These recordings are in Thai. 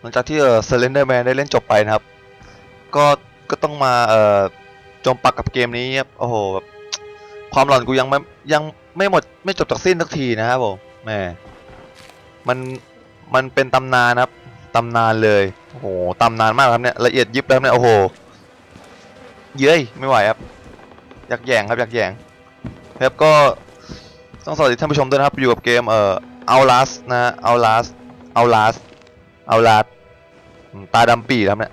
หลังจากที่เออ Slender Man ได้เล่นจบไปนะครับ ก็ก็ต้องมาเอ่อจมปักกับเกมนี้ครับโอ้โหแบบความหลอนกูยังไม่ยังไม่หมดไม่จบจากสิ้นสักทีนะครับผมแหม่มันมันเป็นตำนานครับตำนานเลยโอ้โหตำนานมากครับเนี่ยละเอียดยิบแล้วเนี่ยโอ้โห เย้ยไม่ไหวครับอยากแย่งครับอยากแย่งครับก็ต้องสวัสดีท่านผู้ชมด้วยนะครับอยู่กับเกมเอ่อ Outlast นะ Outlast Outlast Outlast อืมตาดำปีครับเนี่ย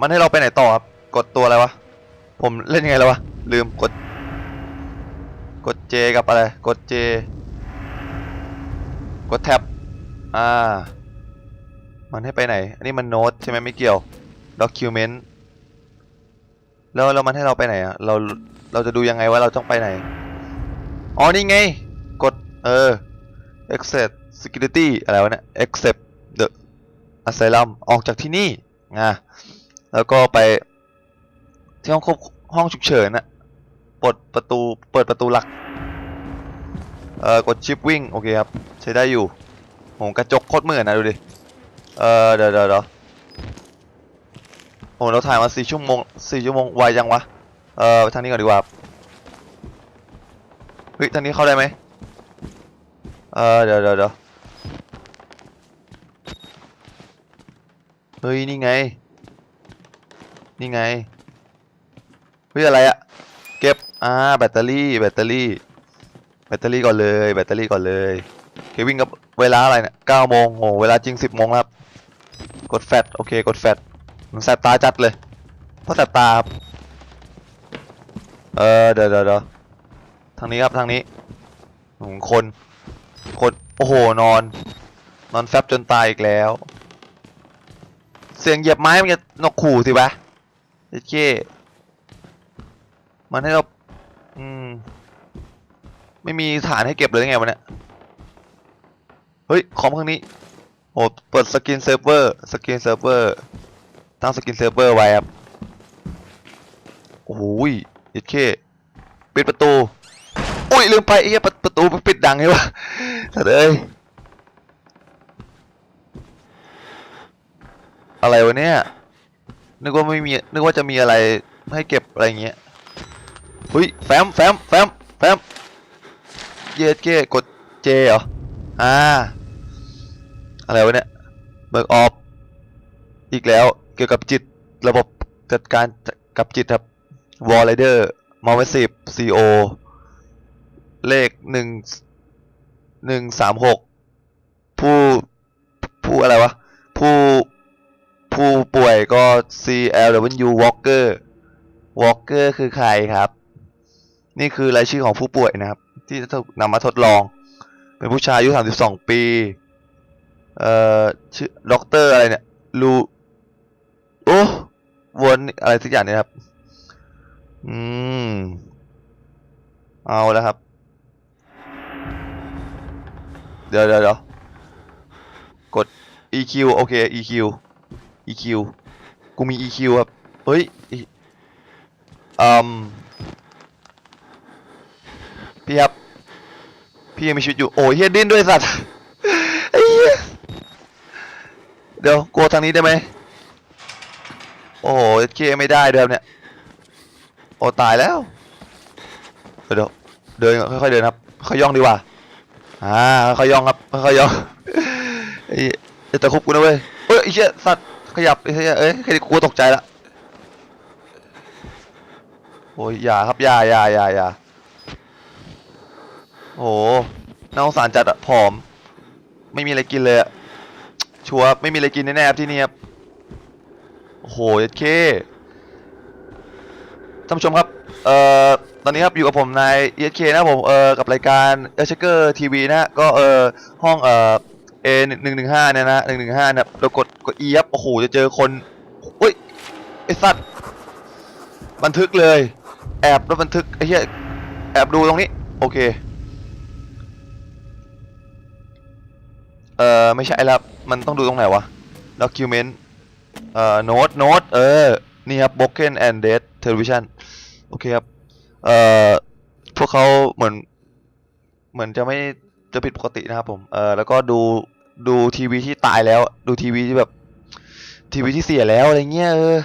มันให้เราไปไหนต่อครับ กดตัวอะไรวะ ผมเล่นยังไงแล้ววะ ลืมกด กด J กับอะไร กด J กดแท็บ อ่า มันให้ไปไหน อันนี้มันโน้ตใช่ไหมไม่เกี่ยว document แล้วแล้วมันให้เราไปไหนอะเรา เราจะดูยังไงว่าเราต้องไปไหน อ๋อ นี่ไง กด เออ accept security อะไรวะเนี่ย accept the asylum ออกจากที่นี่อะแล้วก็ไปที่ห้องควบห้องฉุกเฉินอะปลดประตูเปิดประตูหลักเอ่อกดชิปวิ่งโอเคครับใช้ได้อยู่โหกระจกโคตรเหมือนนะดูดิเอ่อเดี๋ยวเดี๋ยวเดี๋ยวโหเราถ่ายมาสี่ชั่วโมงสี่ชั่วโมงไวจังวะเอ่อทางนี้ก่อนดีกว่าเฮ้ยทางนี้เข้าได้ไหมเอ่อเดี๋ยวเดี๋ยวเดี๋ยวเฮ้ยนี่ไง นี่ไงเฮ้ยอะไรอะเก็บอ่าแบตเตอรี่แบตเตอรี่ แบตเตอรี่ก่อนเลยแบตเตอรี่ก่อนเลยเควิ่งกับเวลาอะไรเนี่ยเก้าโมงโอ้เวลาจริงสิบโมงครับกดแฟตโอเคกดแฟตมันแสบตาจัดเลยเพราะแสบตาครับเออเดี๋ยวเดี๋ยวเดี๋ยวทางนี้ครับทางนี้อืมคนคนโอ้โหนอน นอนแฟบจนตายอีกแล้ว สียงเหยียบไม้มันจะนกขู่สิวะเจ๊เก้มันให้เราอืมไม่มีฐานให้เก็บเลยได้ไงวะเนี่ย เฮ้ย คอมเครื่องนี้โอ้เปิดสกินเซิร์ฟเวอร์ สกินเซิร์ฟเวอร์ ตั้งสกินเซิร์ฟเวอร์ไว้ครับ โอ้โหยเจ๊เก้ปิดประตู อุ้ยลืมไปไอ้ยประประตูมันปิดดังไงวะสัตว์เอ้ย อะไรวะเนี่ย นึกว่าไม่มี นึกว่าจะมีอะไรให้เก็บอะไรเงี้ยเฮ้ยแฟมแฟมแฟมแฟมเยสเก้กดเจเหรอ อ่า อะไรวะเนี่ยเบิกออฟอีกแล้วเกี่ยวกับจิตระบบจัดการกับจิตครับวอลไรเดอร์มอลเวสิบซีโอเลขหนึ่งหนึ่งสามหกผู้ผู้อะไรวะ ผู้ ผู้ป่วยก็ CLW Walker Walker คือใครครับ นี่คือรายชื่อของผู้ป่วยนะครับ ที่จะถูกนำมาทดลอง เป็นผู้ชายอายุ 32 ปี เอ่อชื่อด็อกเตอร์อะไรเนี่ยลูโอ้วนอะไรสักอย่างเนี่ยครับ อืม เอาแล้วครับ เดี๋ยวเดี๋ยวเดี๋ยวกด EQ โอเค EQ EQ กูมี EQ ครับเฮ้ยอืมพี่ครับพี่ยังมีชีวิตอยู่โอ้ยเฮียดิ้นด้วยสัตว์ไอ้เดี๋ยวกลัวทางนี้ได้ไหมโอ้โหเคไม่ได้เดิมเนี่ยโอ้ตายแล้วเดี๋ยวเดินค่อยๆเดินครับค่อยย่องดีกว่าอ่าค่อยย่องครับค่อยย่องไอ้จะตะคุบกูนะเว้ยเฮ้ยไอ้เชี่ยสัตว์ ขยับไอ้เชี่ยเอ้ยแค่นี้กูตกใจละโอ้ยอย่าครับอย่าอย่าอย่าอย่าโอ้น่าสงสารจัดอะผอม ไม่มีอะไรกินเลยอะชัวร์ไม่มีอะไรกินแน่ๆครับที่นี่ครับโอ้โหเอ็ดเคท่านผู้ชมครับเอ่อตอนนี้ครับอยู่กับผมนายเอเคนะผมเอ่อกับรายการเอชเกอร์ทีวีนะฮะก็เอ่อห้องเอ่อ A หนึ่งหนึ่งห้าเนี่ยนะหนึ่งหนึ่งห้าเนี่ยเรากดกด E ครับโอ้โหจะเจอคนอุ้ยไอสัตว์บันทึกเลย แอบแล้วบันทึกไอ้เหี้ยแอบดูตรงนี้ โอเค เอ่อ ไม่ใช่แล้วมันต้องดูตรงไหนวะ document เอ่อ note note เออ นี่ครับ broken and dead television โอเคครับ เอ่อ พวกเขาเหมือน เหมือนจะไม่จะผิดปกตินะครับผม เอ่อ แล้วก็ดู ดูทีวีที่ตายแล้ว ดูทีวีที่แบบ ทีวีที่เสียแล้วอะไรเงี้ยเออ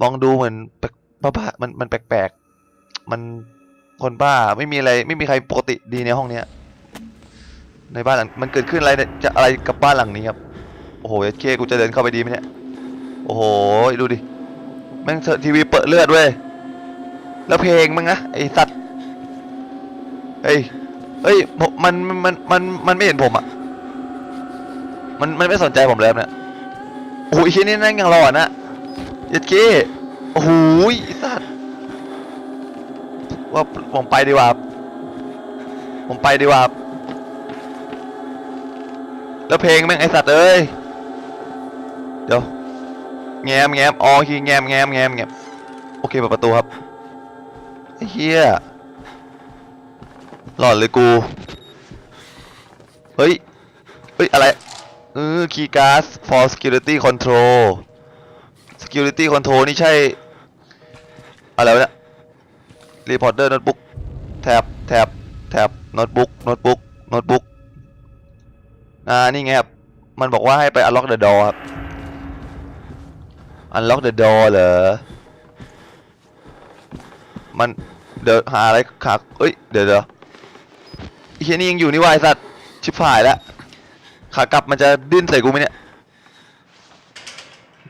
มองดูเหมือนแปลกบ้ามันมันแปลกๆมันคนบ้าไม่มีอะไรไม่มีใครปกติดีในห้องเนี้ย ในบ้านหลังมันเกิดขึ้นอะไรจะอะไรกับบ้านหลังนี้ครับโอ้โหเคกูจะเดินเข้าไปดีไหมเนี่ยโอ้โหดูดิแม่งเถอะทีวีเปิดเลือดเว้ยแล้วเพลงมึงนะไอสัตว์เฮ้ยเฮ้ยผมมันมันมันมันไม่เห็นผมอะ มันมันไม่สนใจผมแล้วเนี่ยโอ้ยชิ้นนี้นั่งยังหลอนนะยัดเก้โอ้โหสัตว์ว่าผมไปดีกว่า ผมไปดีกว่า แล้วเพลงแม่งไอสัตว์เอ้ย เดี๋ยว แงมแงมอ๋อคือแงมแงมแงมแงมโอเคเปิดประตูครับเฮียหลอนเลยกู เฮ้ย เฮ้ย อะไร เออคีย์การ์ด for security control security control นี่ใช่ อะไรวะเนี่ย reporter notebook แท็บแท็บแท็บ notebook notebook notebook อ่า นี่ไงครับ มันบอกว่าให้ไป unlock the door ครับ unlock the door เหรอ มัน เดี๋ยวหาอะไรขัาเอ้ย เดี๋ยวเดี๋ยวเฮียนี่ยังอยู่นี่วายสัตว์ ชิบหายแล้ว ขากลับมันจะดิ้นใส่กูไหมเนี่ย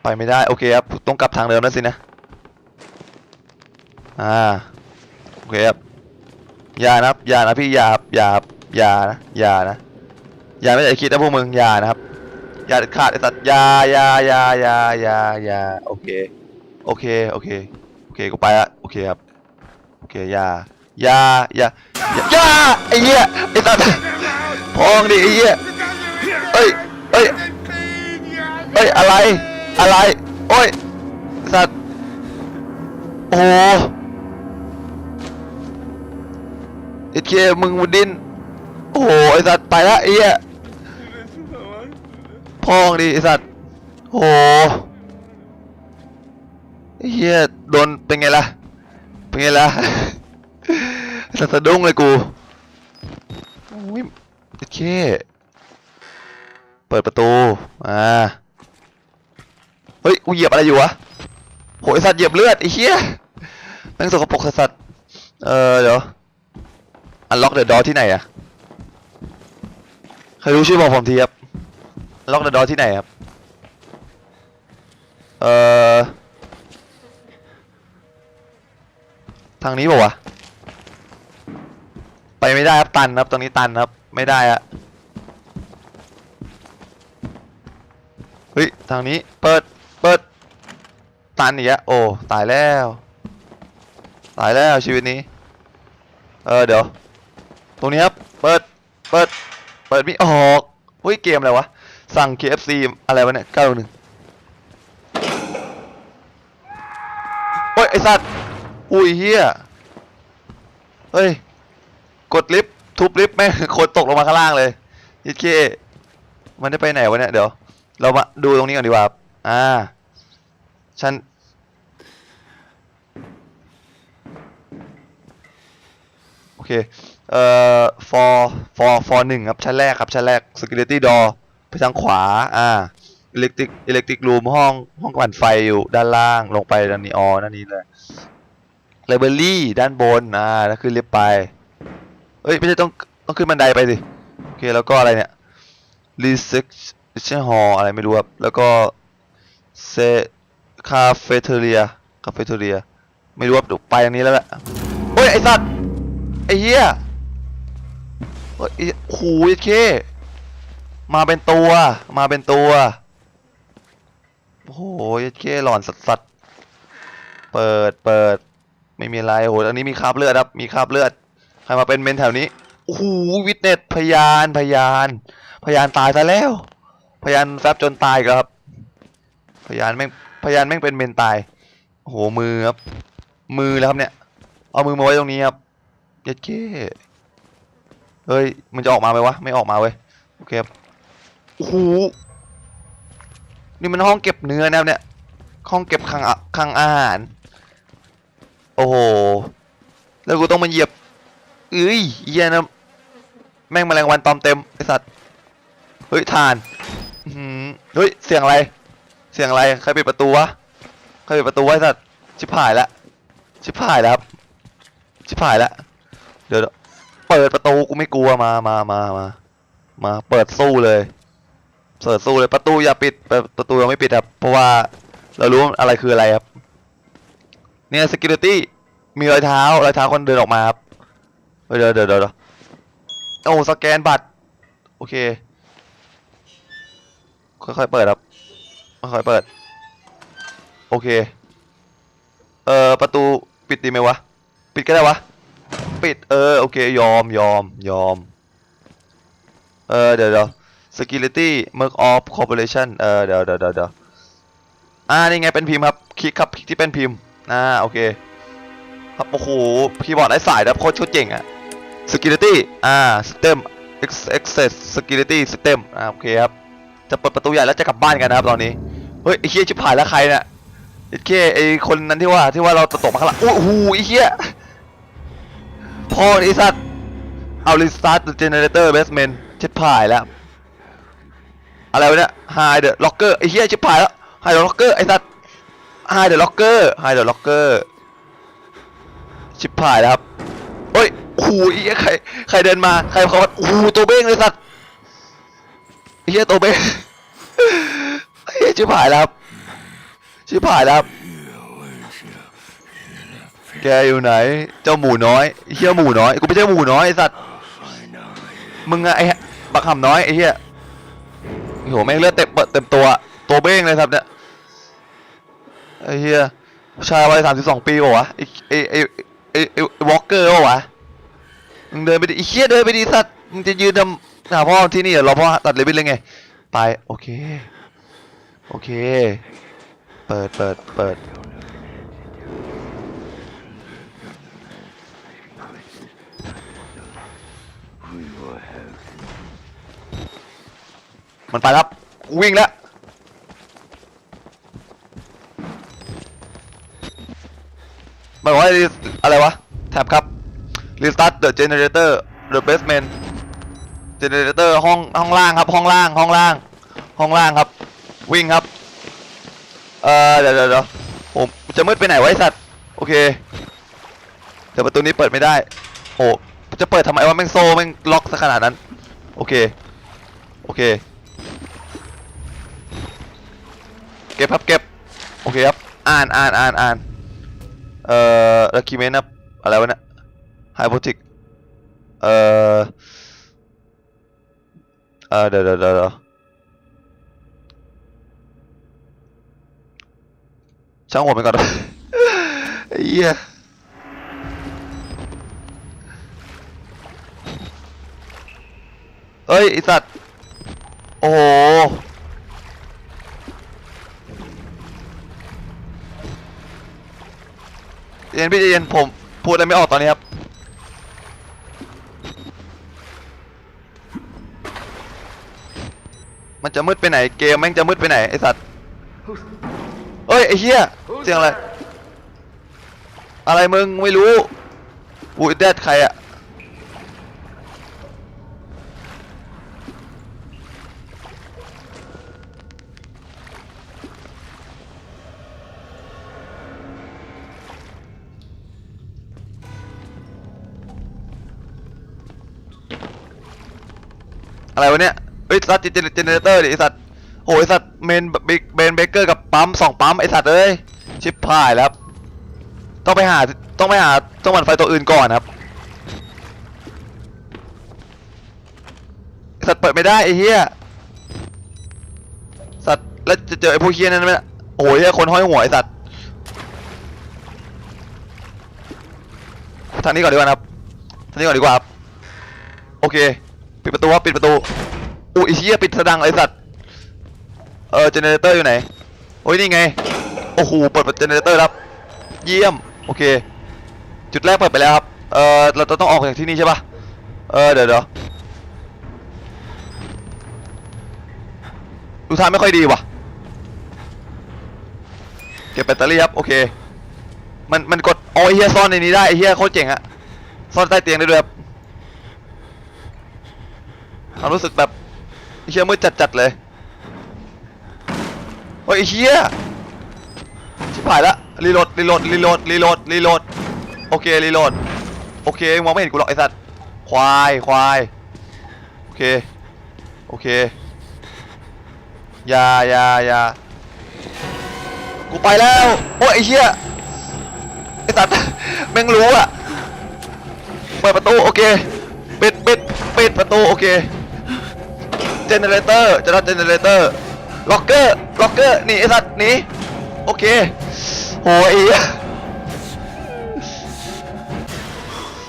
ไปไม่ได้ โอเคครับ ต้องกลับทางเดิมแล้วสินะ อ่า โอเคครับ อย่านะครับอย่านะพี่อย่าครับอย่าครับอย่านะอย่านะ อย่าไม่ได้คิดนะพวกมึง อย่านะครับ อย่าขาดไอ้สัตว์อย่าอย่าอย่าอย่าอย่าอย่าโอเค โอเค โอเค โอเค กูไปละ โอเคครับ โอเค อย่า อย่า อย่า อย่าอย่าไอ้เหี้ย ไอ้สัตว์พองดิไอ้เหี้ย เอ้ยเอ้ยเอ้ยอะไร อะไร โอ้ย สัตว์ โอ้โหไอ้เคมึงมันดิ้นโอ้โห ไอ้สัตว์ไปละไอ้เหี้ยพองดิไอ้สัตว์ โอ้โหไอ้เหี้ยโดนเป็นไงล่ะ เป็นไงล่ะสัตว์สะดุ้งเลยกูโอ้ยไอ้เค เปิดประตู อ่า เฮ้ย กูเหยียบอะไรอยู่วะ โหไอสัตว์เหยียบเลือดไอ้เหี้ยแม่งสกปรกสัตว์ เออเดี๋ยว อันล็อกเดอะดอที่ไหนอะใครรู้ช่วยบอกผมทีครับ ล็อกเดอะดอที่ไหนครับ เอ่อ ทางนี้เปล่าวะ ไปไม่ได้ครับตันครับ ตรงนี้ตันครับ ไม่ได้อะ เฮ้ย ทางนี้ เปิด เปิด ตันอีกแล้วโอ้ ตายแล้ว ตายแล้วชีวิตนี้ เออ เดี๋ยว ตรงนี้ครับ เปิด เปิด เปิดไมิออกเฮ้ย เกมอะไรวะ สั่ง KFC อะไรวะเนี่ย911โอ้ย ไอสัตว์ อุ้ยเฮียเฮ้ย กดลิฟต์ทุบลิฟต์แม่งคนตกลงมาข้างล่างเลยยิดเคมันได้ไปไหนวะเนี่ย เดี๋ยว เรามาดูตรงนี้ก่อนดีกว่าครับอ่าชั้นโอเค เอ่อ for for for หนึ่งครับ ชั้นแรกครับ ชั้นแรก security door ไปทางขวา อ่า electric electric room ห้องห้องปั่นไฟอยู่ด้านล่าง ลงไปด้านนี้อ๋อด้านนี้เลย library ด้านบน อ่า แล้วขึ้นลิฟต์ไป เอ้ย ไม่ใช่ต้องต้องขึ้นบันไดไปสิ โอเค แล้วก็อะไรเนี่ย reception hall อะไรไม่รู้ครับ แล้วก็เซคาเฟเทเรียคาเฟเทเรีย ไม่รู้ว่าไปทางนี้แล้วแหละโอ้ย ไอสัตว์ ไอเหี้ยเฮ้ยไอ้โอ้โหไอเค มาเป็นตัว มาเป็นตัว โอ้โหไอ้เคหลอนสัสสัสๆเปิดเปิด ไม่มีอะไร โอ้โห อันนี้มีคราบเลือดครับ มีคราบเลือด ใครมาเป็นเมนแถวนี้ โอ้โห วิทเนสพยาน พยาน พยานตายซะแล้ว พยานแฟบจนตายกแล้วครับ พยานแม่งพยานแม่งเป็นเมนตายโอ้โหมือครับ มือแล้วครับเนี่ย เอามือมาไว้ตรงนี้ครับเย็ดเก้เฮ้ยมันจะออกมาไหมวะไม่ออกมาเว้ยโอเคครับโอ้โหนี่มันห้องเก็บเนื้อนะครับเนี่ยห้องเก็บคลังอะคลังอาหารโอ้โหแล้วกูต้องมาเหยียบเอ้ยเหี้ยนะแม่งแมลงวันตอมเต็มไอสัตว์เฮ้ยทาน เฮ้ยเสียงอะไร เสียงอะไรใครปิดประตูวะใครปิดประตูไว้สัตว์ชิบหายแล้วชิบหายแล้วครับชิบหายแล้วเดี๋ยวเปิดประตูกูไม่กลัวมามามามามาเปิดสู้เลยเปิดสู้เลยประตูอย่าปิดปประตูยังไม่ปิดครับเพราะว่าเรารู้อะไรคืออะไรครับเนี่ย security มีรอยเท้ารอยเท้าคนเดินออกมาครับเฮ้ยเดี๋ยวเดี๋ยวเดี๋ยวโอ้สแกนบัตรโอเค ค่อยๆเปิดครับค่อยๆเปิด โอเค เอ่อ ประตูปิดดีไหมวะ ปิดก็ได้วะ ปิด เออ โอเค ยอม ยอม ยอม เออ เดี๋ยวเดี๋ยว security merge of corporation เออเดี๋ยวเดี๋ยวเดี๋ยวเดี๋ยวอ่า นี่ไง เป็นพิมพ์ครับ คลิกครับ คลิกที่เป็นพิมพ์ อ่า โอเค ครับ โอ้โห คีย์บอร์ดไร้สายนะครับโคตรโคตรเจ๋งอะ security อ่า system access security system อ่า โอเคครับ จะเปิดประตูใหญ่แล้วจะกลับบ้านกันนะครับตอนนี้ เฮ้ยไอ้เฮียชิบหายแล้วใครเนี่ยไอ้เคียไอ้คนนั้นที่ว่าที่ว่าเราตกมาข้างหลังโอ้โหไอ้เฮียพ่อไอ้สัตว์เอา restart the generator basement ชิบหายแล้ว อะไรวะเนี่ย hide the locker ไอ้เฮียชิบหายแล้ว hide the locker ไอ้สัตว์ hide the locker hide the locker ชิบหายแล้วครับเฮ้ยโอ้โหไอ้เหี้ยใครใครเดินมาใครเขาว่าโอ้โหตัวเบ้งเลยสัตว์ เหี้ยตัวเบ้งเหี้ยชิบหายแล้วครับชิบหายแล้วครับแกอยู่ไหน เจ้าหมูน้อยเหี้ยหมูน้อยกูไม่ใช่หมูน้อยไอสัตว์มึงอะไอบักหำน้อยไอ้เหี้ยโอ้โหแม่งเลือดเต็มเต็มตัวตัวเบ้งเลยครับเนี่ยไอ้เหี้ยชายวัยสามสิบสองปีป่วะไอ้ไอ้ไอ้ไอ้ไอ้วอลเกอร์ป่วะมึงเดินไปดิไอเหี้ยเดินไปดิสัตว์มึงจะยืนทำ หาพ่อที่นี่เหรอรอพ่อตัดเลบินเลยไง ไป โอเค โอเค เปิดเปิดเปิดมันไปแล้วครับวิ่งแล้วมันบอกว่าอะไรวะ แท็บครับ restart the generator the basement generator ห้องห้องล่างครับห้องล่างห้องล่างห้องล่างครับ วิ่งครับเออเดี๋ยวเดี๋ยวเดี๋ยวผมจะมืดไปไหนไว้สัตว์โอเคเดี๋ยวประตูนี้เปิดไม่ได้โอ้จะเปิดทำไมวะแม่งโซ่แม่งล็อกซะขนาดนั้น โอเค โอเค เก็บครับเก็บ โอเคครับ อ่านอ่านอ่านอ่านเอ่อ document ครับ อะไรวะเนี่ย hypothetic เอ่อเอ่อ เดี๋ยวเดี๋ยวเดี๋ยวเดี๋ยวช่างหัวไปก่อนไอ้เหี้ยเอ้ยไอสัตว์ โอ้โหเย็นพี่เย็นผมพูดอะไรไม่ออกตอนนี้ครับ มันจะมืดไปไหนเกมแม่งจะมืดไปไหนไอสัตว์เอ้ยไอเฮียเสียงอะไรอะไรมึงไม่รู้อูแดดใครอะอะไรวะเนี่ย เฮ้ยสัตว์เจเนเจเนเตอร์ดิไอสัตว์โหไอสัตว์เมนบิ๊กเบนเบเกอร์กับปั๊มสองปั๊มไอสัตว์เอ้ยชิบพายแล้วต้องไปหาต้องไปหาต้องหมันไฟตัวอื่นก่อนครับสัตว์เปิดไม่ได้ไอ้เหี้ยสัตว์แล้วจะเจอไอ้พวกเหี้ยนั่นไหมโอ้ยคนห้อยหัวไอ้สัตว์ทางนี้ก่อนดีกว่านะครับทางนี้ก่อนดีกว่าครับโอเค ปิดประตูครับปิดประตู อุ้ยไอ้เหี้ยปิดสดังไอ้สัตว์ เออเจเนเรเตอร์อยู่ไหน โอ้ยนี่ไง โอ้โห เปิดเจเนเรเตอร์ครับ เยี่ยม โอเค จุดแรกเปิดไปแล้วครับ เออเราจะต้องออกจากที่นี่ใช่ปะเออเดี๋ยวเดี๋ยวดูทางไม่ค่อยดีว่ะ เก็บแบตเตอรี่ครับ โอเค มันมันกดโอ้ยเฮียซ่อนในนี้ได้ไอ้เฮียโคตรเจ๋งอะซ่อนใต้เตียงได้ด้วยครับความรู้สึกแบบ เฮียมืดจัดๆเลยฮ้ยไอ้เฮียชิบหายละรีโหลดรีโหลดรีโหลดรีโหลดรีโหลดโอเครีโหลดโอเคมองไม่เห็นกูหรอกไอ้สัตว์ควายควายโอเคโอเคยายายากูไปแล้วโอ้ยไอ้เหี้ยไอ้สัตว์แม่งรู้อะเปิดประตูโอเคปิดปิดปิดประตูโอเค เจเนเรเตอร์จะรับเจเนเรเตอร์ล็อกเกอร์ล็อกเกอร์หนีไอ้สัตว์หนีโอเคโหไอ้เหี้ย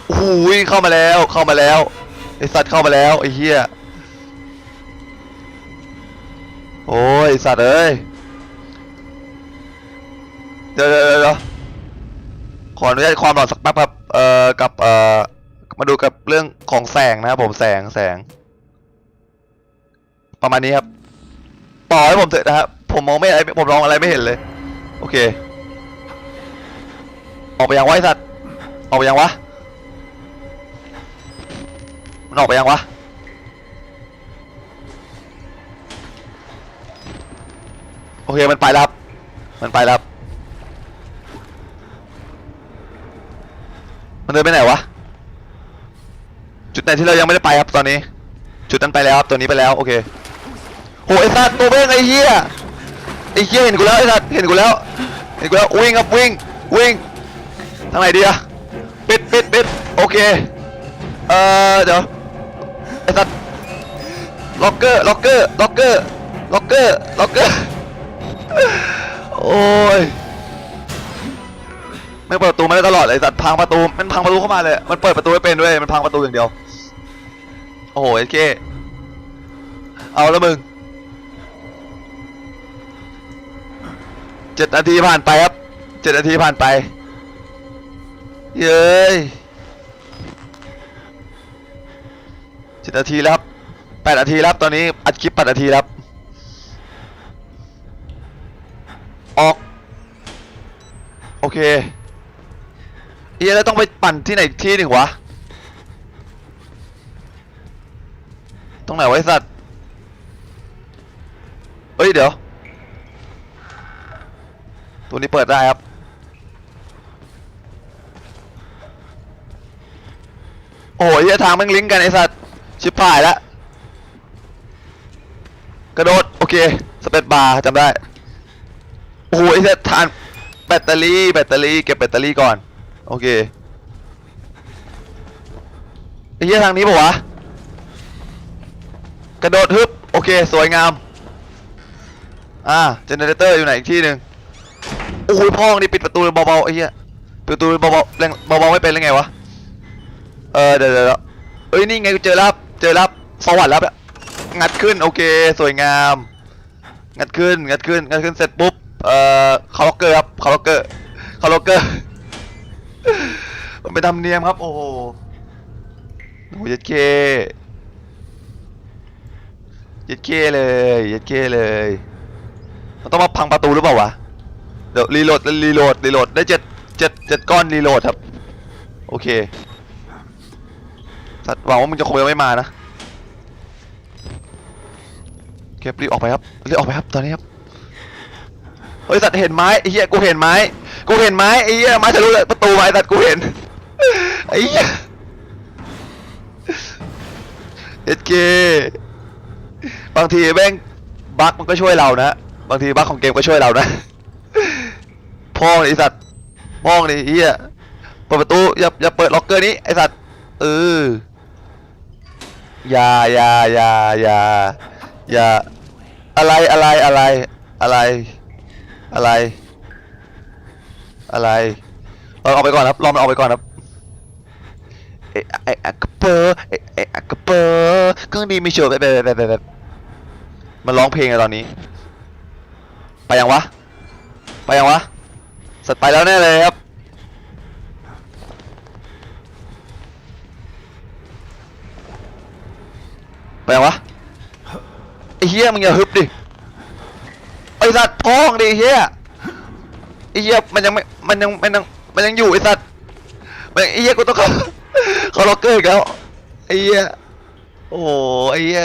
โอ้โหเข้ามาแล้วเข้ามาแล้วไอ้สัตว์เข้ามาแล้วไอ้เหี้ยโอ้ยสัตว์เอ้ยเดี๋ยวเดี๋ยวเดี๋ยวเดี๋ยวขออนุญาตความหลอนสักแป๊บครับเอ่อกับเอ่อมาดูกับเรื่องของแสงนะครับผมแสงแสง ประมาณนี้ครับ ต่อให้ผมเถอะนะครับผมมองไม่อะไรผมมองอะไรไม่เห็นเลย โอเค ออกไปยังไอ้สัตว์ออกไปยังวะมันออกไปยังวะโอเคมันไปแล้วครับมันไปแล้วครับมันเดินไปไหนวะจุดไหนที่เรายังไม่ได้ไปครับตอนนี้ จุดนั้นไปแล้วครับตัวนี้ไปแล้วโอเค โหไอ้สัตว์ตัวเบ้งไอ้เหี้ยไอ้เหี้ยเห็นกูแล้วไอ้สัตว์เห็นกูแล้วเห็นกูแล้ววิ่งครับวิ่งวิ่งทางไหนดีอะปิดปิดปิดโอเคเอ่อเดี๋ยวไอ้สัตว์ล็อกเกอร์ล็อกเกอร์ล็อกเกอร์ล็อกเกอร์ล็อกเกอร์โอ้ยไม่เปิดประตูมาได้ตลอดเลยไอ้สัตว์พังประตูมันพังประตูเข้ามาเลยมันเปิดประตูไม่เป็นด้วยมันพังประตูอย่างเดียวโอ้โหไอ้เคเอาแล้วมึง เจ็ดนาทีผ่านไปครับเจ็ดนาทีผ่านไป เย้ยเจ็ดนาทีแล้วครับแปดนาทีแล้วตอนนี้อัดคลิปแปดนาทีแล้วครับออก โอเคเฮียแล้วต้องไปปั่นที่ไหนอีกที่หนึ่งวะตรงไหนไว้สัตว์เฮ้ยเดี๋ยว ตัวนี้เปิดได้ครับโอ้ยเสียทางมันลิงก์กันไอสัตว์ชิบหายแล้วกระโดดโอเคสเปซบาร์จำได้โอ้โหไอ้เหี้ยทานแบตเตอรี่แบตเตอรี่เก็บแบตเตอรี่ก่อนโอเคไอ้เหี้ยทางนี้ปะวะกระโดดฮึบโอเคสวยงามอ่าเจเนเรเตอร์อยู่ไหนอีกที่หนึ่ง โอ้ยพ่องนี่ปิดประตูเบาๆไอ้เหี้ยประตูเบาๆแรงเบาๆไม่เป็นเลยไงวะเออเดี๋ยวเดี๋ยวเอ้ยนี่ไงกูเจอแล้วครับเจอแล้วครับสวัสดิ์แล้วอะงัดขึ้นโอเคสวยงาม งัดขึ้นงัดขึ้นงัดขึ้นเสร็จปุ๊บเอ่อคาร์ล็อกเกอร์ครับคาร์ล็อกเกอร์คาร์ล็อกเกอร์มันเป็นธรรมเนียมครับ โอ้โหโอ้ยยัดเคยัดเคเลยยัดเคเลยมันต้องมาพังประตูหรือเปล่าวะ เดี๋ยวรีโหลดรีโหลดรีโหลดได้เจ็ดเจ็ดเจ็ดก้อนรีโหลดครับ โอเค สัตว์หวังว่ามึงจะคงยังไม่มานะเก็บรีบออกไปครับรีบออกไปครับตอนนี้ครับเฮ้ยสัตว์เห็นไม้ไอ้เหี้ยกูเห็นไม้กูเห็นไม้ไอ้เหี้ยไม้ทะลุเลยประตูไม้สัตว์กูเห็นไอ้เหี้ยเอ็ดเกบางทีแม่งบั๊กมันก็ช่วยเรานะ บางทีบั๊กของเกมก็ช่วยเรานะ พ่อไอสัตว์พ่องดิเฮียเปิดประตูอย่าอย่าเปิดล็อกเกอร์นี้ไอสัตว์เอออย่าอย่าอย่าอย่าอย่าอะไรอะไรอะไรอะไร อะไร อะไรเราออกไปก่อนครับรอมันออกไปก่อนครับเอไออะกระเปอร์เอไออะกระเปอร์เครื่องดีมีโชว์แบบแบบแบบแบบมันร้องเพลงอะตอนนี้ ไปยังวะ ไปยังวะ สัตว์ไปแล้วแน่เลยครับ ไปวะไอ้เหี้ยมึงอย่าฮึบดิไอ้สัตว์พ้องดิเหี้ยไอ้เหี้ยมันยังไม่มันยังมันยังมันยังอยู่ไอ้สัตว์มันไอ้เหี้ยกูต้องเข้าเขาล็อกเกอร์อีกแล้วไอ้เหี้ยโอ้ไอ้เหี้ย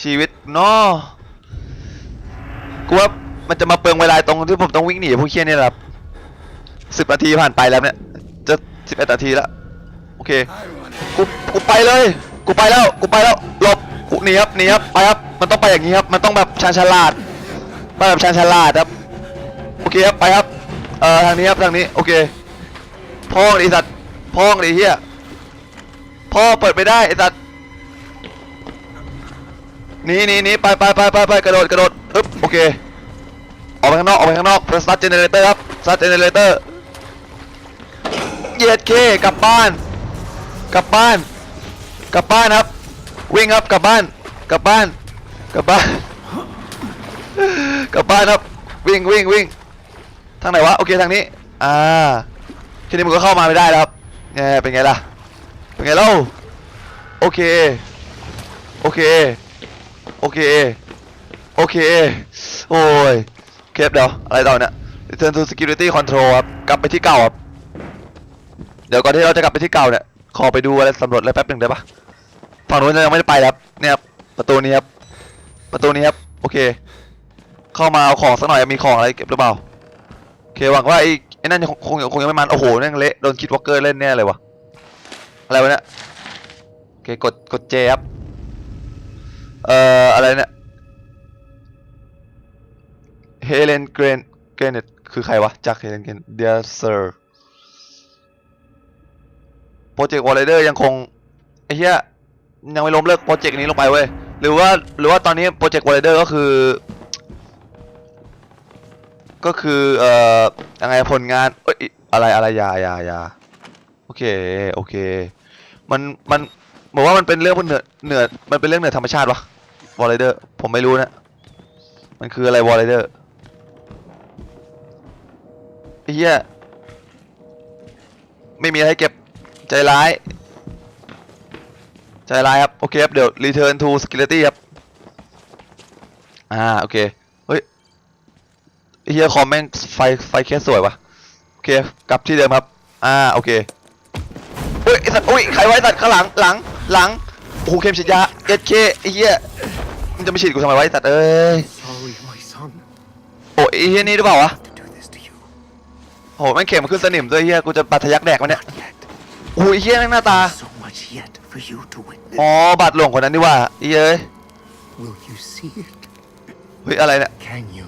ชชีวิตเนาะกูว่า มันจะมาเปลืองเวลาตรงที่ผมต้องวิ่งหนีพวกเคี้ยนี่แหละครับสิบนาทีผ่านไปแล้วเนี่ย จะสิบเอ็ดนาทีแล้วโอเคกูกูไปเลย กูไปแล้ว กูไปแล้วหลบกูหนีครับหนีครับไปครับ มันต้องไปอย่างนี้ครับ มันต้องแบบชาญฉลาดไปแบบชาญฉลาดครับโอเคครับไปครับเอ่อทางนี้ครับทางนี้โอเคพ่อไอสัตว์พ่อไอเฮียพ่อเปิดไม่ได้ไอสัตว์หนีหนีหนีไปไปไปไปไปกระโดดกระโดดอึ๊บโอเค ออกไปข้างนอกออกไปข้างนอกเพื่อสตาร์ทเจเนเรเตอร์ครับสตาร์ทเจเนเรเตอร์เหยียดเคกลับบ้าน กลับบ้าน กลับบ้านครับ วิ่งครับกลับบ้าน กลับบ้าน กลับบ้าน กลับบ้านครับ วิ่งวิ่งวิ่งทางไหนวะ โอเคทางนี้ อ่า ทีนี้มันก็เข้ามาไม่ได้แล้วครับเนี่ยเป็นไงล่ะ เป็นไงเล่า โอเค โอเค โอเค โอเค โอ้ย เคปเดี๋ยวอะไรต่อเนี่ย Return to security control ครับ กลับไปที่เก่าครับ เดี๋ยวก่อนที่เราจะกลับไปที่เก่าเนี่ย ขอไปดูอะไรสำรวจอะไรแป๊บหนึ่งได้ปะฝั่งนู้นยังไม่ได้ไปครับ เนี่ยครับประตูนี้ครับ ประตูนี้ครับ โอเค เข้ามาเอาของสักหน่อยมีของอะไรเก็บหรือเปล่า โอเคหวังว่าไอ้ไอ้นั่นยังคงคงคงยังไม่มัน โอ้โหนั่งเละ โดนคิดวอลเกอร์เล่นแน่เลยวะอะไรวะเนี่ย โอเค กด กดเจครับ เอ่อ อะไรเนี่ย เฮเลนเกรนเกรนเนตคือใครวะจากเฮเลนเกรนเดียเซอร์โปรเจกต์วอลเลเดอร์ยังคงไอ้เหี้ยยังไม่ล้มเลิกโปรเจกต์นี้ลงไปเว้ยหรือว่าหรือว่าตอนนี้โปรเจกต์วอลเลเดอร์ก็คือ ก็คือเอ่อยังไงผลงานเอ้ยอะไรอะไรยายายาโอเคโอเคมันมันบอกว่ามันเป็นเรื่องบนเหนือเหนือมันเป็นเรื่องเหนือธรรมชาติวะวอลเลเดอร์ผมไม่รู้นะมันคืออะไรวอลเลเดอร์ ไอ้เหี้ยไม่มีอะไรให้เก็บใจร้าย ใจร้ายครับ โอเคครับ เดี๋ยว return to security ครับ อ่า โอเค เฮ้ยไอ้เฮียคอมแม่งไฟไฟแค่สวยวะโอเค กลับที่เดิมครับ อ่า โอเคเฮ้ยไอสัตว์อุ้ยใครไว้สัตว์ข้างหลังหลังหลังโอ้โหเข็มฉีดยาเอสเคไอ้เหี้ยมึงจะมาฉีดกูทำไมไวะไอ้สัตว์เอ้ย Sorry, my son, โอ้ยไอ้เหี้ยนี่หรือเปล่าวะ โอ้โหแม่งเข็มมันขึ้นสนิมด้วยเหี้ยกูจะบัตรทะยักแดกมันเนี่ย Not yet. โอ้ยไอ้เหี้ยแม่งหน้าตา So much yet for you to witness. อ๋อบัตรหลวงคนนั้นนี่ว่าไอ้เหี้ยเอ้ย Will you see it? เฮ้ยอะไรเนี่ย Can you?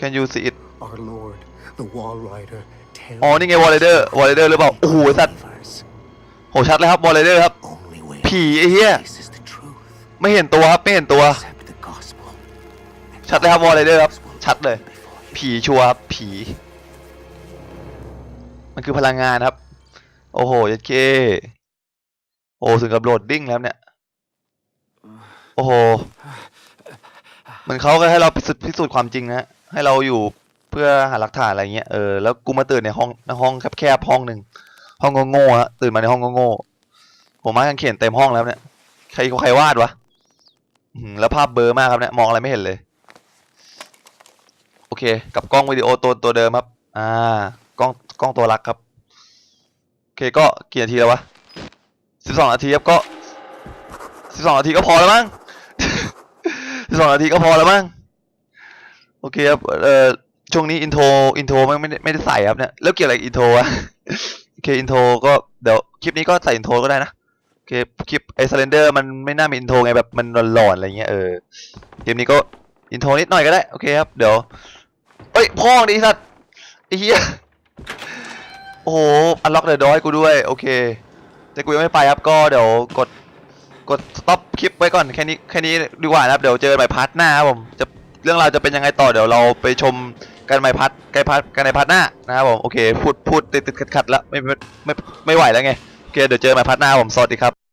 Can you see it Our Lord, the Wall Rider, tells อ๋อนี่ไงวอลเลเดอร์วอลเลเดอร์หรือเปล่าโอ้โหไอ้สัตว์ believers, โหชัดเลยครับวอลเลเดอร์ครับ only way ผีไอ้เหี้ย this is the truth. ไม่เห็นตัวครับไม่เห็นตัว Accept the gospel. ชัดเลยครับวอลเลเดอร์ครับชัดเลย Before you. ผีชัวร์ครับผี มันคือพลังงานครับ โอ้โหยัดเคโอ้ถึงกับโหลดดิ้งแล้วเนี่ย โอ้โห มันเขาก็ให้เราพิสูจน์ความจริงนะ ให้เราอยู่เพื่อหาหลักฐานอะไรเงี้ย เออ แล้วกูมาตื่นในห้องในห้องแคบๆห้องหนึ่ง ห้องโง่ๆฮะตื่นมาในห้องโง่ๆผมมากันเขียนเต็มห้องแล้วเนี่ย ใครใครวาดวะแล้วภาพเบลอร์มากครับเนี่ย มองอะไรไม่เห็นเลย โอเค กับกล้องวิดีโอตัวตัวเดิมครับ อ่า กล้องตัวรักครับ โอเคก็กี่นาทีแล้ววะสิบสองนาทีครับก็สิบสองนาทีก็พอแล้วมั้งสิบสองนาทีก็พอแล้วมั้งโอเคครับเอ่อช่วงนี้อินโทรอินโทรไม่ไม่ได้ไม่ได้ใส่ครับเนี่ยแล้วเกี่ยวอะไรอินโทรวะโอเคอินโทรก็เดี๋ยวคลิปนี้ก็ใส่อินโทรก็ได้นะโอเคคลิปไอ้ s เลนเดอร์มันไม่น่ามีอินโทรไงแบบมันหลอนๆอะไรเงี้ยเออคลิปนี้ก็อินโทรนิดหน่อยก็ได้โอเคครับเดี๋ยวเอ้ยพ่อดิสัตว์ไอ้เหี้ย โอ้โหอันล็อกเดอะดอยกูด้วยโอเคแต่กูยังไม่ไปครับก็เดี๋ยวกดกดสต็อปคลิปไว้ก่อนแค่นี้แค่นี้ดีกว่านะครับเดี๋ยวเจอใหม่พาร์ทหน้าครับผมจะเรื่องราวจะเป็นยังไงต่อเดี๋ยวเราไปชมกันใหม่พาร์ทกันพาร์ทกันในพาร์ทหน้านะครับผมโอเคพูดพูดติดติดขัดขัดแล้วไม่ไม่ไม่ไม่ไหวแล้วไงโอเคเดี๋ยวเจอใหม่พาร์ทหน้าผมสวัสดีครับ